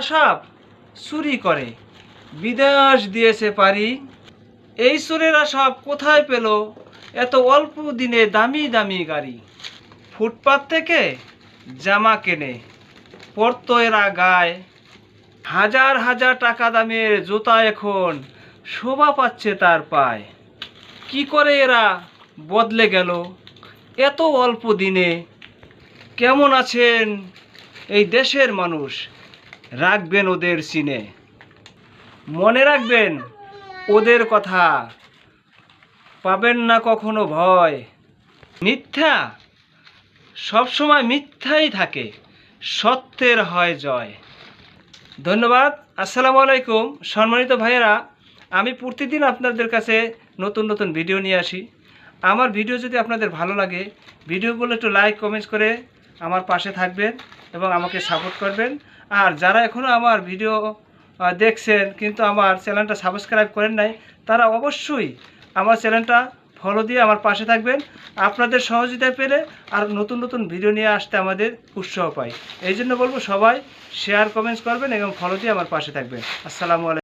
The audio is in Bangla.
সব চুরি করে। বিদেশ দিয়েছে পারি। এই চোরেরা সব কোথায় পেল? এত অল্প দিনে দামি দামি গাড়ি। ফুটপাত থেকে জামা কেনে। পরতো এরা গায়ে। হাজার হাজার টাকা দামের জুতা এখন শোভা পাচ্ছে তার পায়। কি করে এরা বদলে গেল? এত অল্প দিনে। কেমন আছেন এই দেশের মানুষ? রাখবেন ওদের চিনে মনে রাখবেন, ওদের কথা পাবেন না কখনো ভয়। মিথ্যা সবসময় মিথ্যাই থাকে, সত্যের হয় জয়। ধন্যবাদ, আসসালামু আলাইকুম। সম্মানিত ভাইয়েরা, আমি প্রতিদিন আপনাদের কাছে নতুন নতুন ভিডিও নিয়ে আসি। আমার ভিডিও যদি আপনাদের ভালো লাগে, ভিডিওগুলো একটু লাইক কমেন্ট করে আমার পাশে থাকবেন এবং আমাকে সাপোর্ট করবেন। আর যারা এখনও আমার ভিডিও দেখছেন কিন্তু আমার চ্যানেলটা সাবস্ক্রাইব করেন নাই, তারা অবশ্যই আমার চ্যানেলটা ফলো দিয়ে আমার পাশে থাকবেন। আপনাদের সহযোগিতা পেলে আর নতুন নতুন ভিডিও নিয়ে আসতে আমাদের উৎসাহ পাই এই জন্য বলব সবাই শেয়ার কমেন্টস করবেন এবং ফলো দিয়ে আমার পাশে থাকবেন। আসসালামু আলাইকুম।